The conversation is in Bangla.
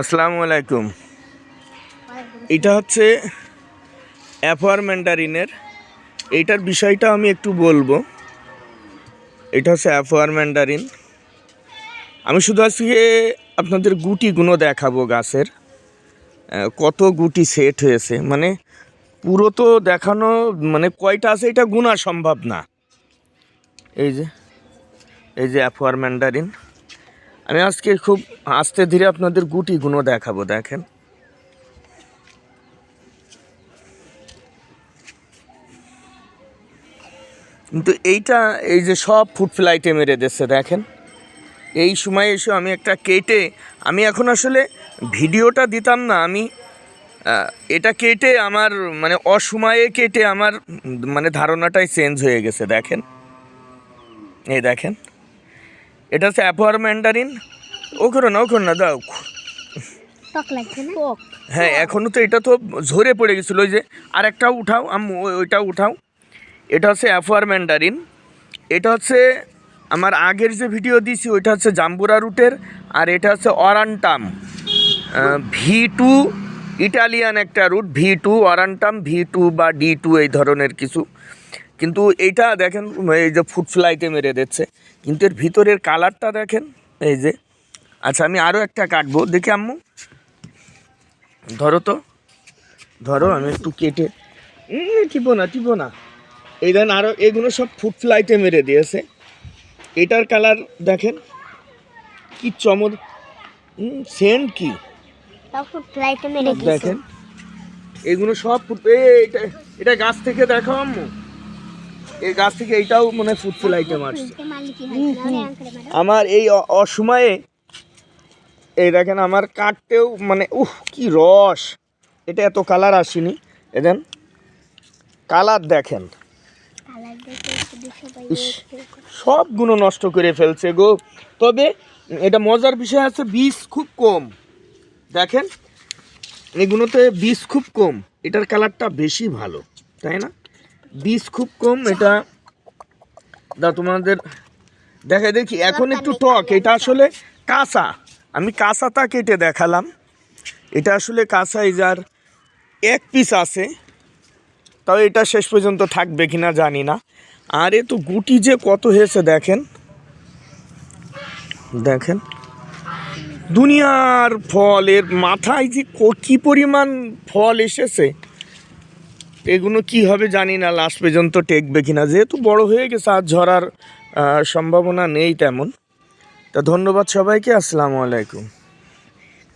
আসসালামু আলাইকুম। এটা হচ্ছে অ্যাফোয়ার ম্যান্ডারিনের এইটার বিষয়টা আমি একটু বলব। এটা হচ্ছে অ্যাফোয়ার ম্যান্ডারিন আমি শুধু আজকে আপনাদের গুটিগুলো দেখাবো গাছের। কত গুটি সেট হয়েছে। মানে পুরো তো দেখানো মানে কয়টা আছে এটা গুণা সম্ভব না। এই যে এই যে অ্যাফোয়ার ম্যান্ডারিন আমি আজকে খুব আস্তে ধীরে আপনাদের গুটিগুলো দেখাবো, দেখেন। কিন্তু এইটা, এই যে সব ফুড ফ্লাইটে মেরে দিচ্ছে দেখেন। এই সময় এসে আমি একটা কেটে, আমি এখন আসলে ভিডিওটা দিতাম না, আমি এটা কেটে আমার মানে অসময়ে কেটে আমার মানে ধারণাটাই চেঞ্জ হয়ে গেছে, দেখেন। এই দেখেন। এটা হচ্ছে অ্যাপোয়ার ম্যান্ডারিন। ও করো না ও করো না দাও। হ্যাঁ এখনও তো এটা তো ঝরে পড়ে গেছিল ওই যে। আরেকটাও উঠাও আম্মু ওই- ওইটাও উঠাও। এটা হচ্ছে অ্যাফোয়ার ম্যান্ডারিন। এটা হচ্ছে আমার আগের যে ভিডিও দিয়েছি ওইটা হচ্ছে জাম্বুরা রুটের আর এটা হচ্ছে অরান্টাম। ভি টু ইটালিয়ান একটা root V two aurantium V two বা ডি টু এই ধরনের কিছু। কিন্তু এইটা দেখেন এই যে ফুড ফ্লাইতে মেরে দিচ্ছে। কিন্তু এর ভিতরের কালারটা দেখেন এই যে। আচ্ছা আমি আরও একটা কাটবো। দেখি আম্মু। ধরো তো। ধরো আমি একটু কেটে। টিপো না টিপো না। এই দেন আরও এগুলো সব ফুড ফ্লাইটে মেরে দিয়েছে। এটার কালার দেখেন কি চমৎ সেন্ট কি? দেখেন এগুলো সব এ এটা এটা গাছ থেকে দেখো আম্মু। এই গাছ থেকে এইটাও মনে হয় না আঙ্কেলে ম্যাডাম। আমার এই অসময়ে এই দেখেন আমার কাটতেও মানে উহ কি রস। এটা এত কালার আসেনি। এদেন কালার দেখেন। সবগুলো নষ্ট করে ফেলছে গো। তবে এটা মজার বিষয় আছে বীজ খুব কম। দেখেন এগুলোতে বীজ খুব কম। এটার কালারটা বেশি ভালো তাই না? বীজ খুব কম, এটা দা তোমাদের দেখা দেখি, এখন একটু টক, এটা আসলে কাঁচা। আমি কাঁচাটা কেটে দেখালাম। এটা আসলে কাঁচা, এই যার এক পিস আছে। তাও এটা শেষ পর্যন্ত থাকবে কিনা জানি না। আর এ তো গুটি যে কত হয়েছে, দেখেন। দেখেন। দুনিয়ার ফল এর মাথায় যে ক- কি পরিমাণ ফল এসেছে। এগুলো কি হবে জানি না লাস্ট পর্যন্ত টেকবে কিনা। যেহেতু বড় হয়ে গেছে, আর ঝরার সম্ভাবনা নেই তেমন। তা ধন্যবাদ সবাইকে, আসসালামু আলাইকুম।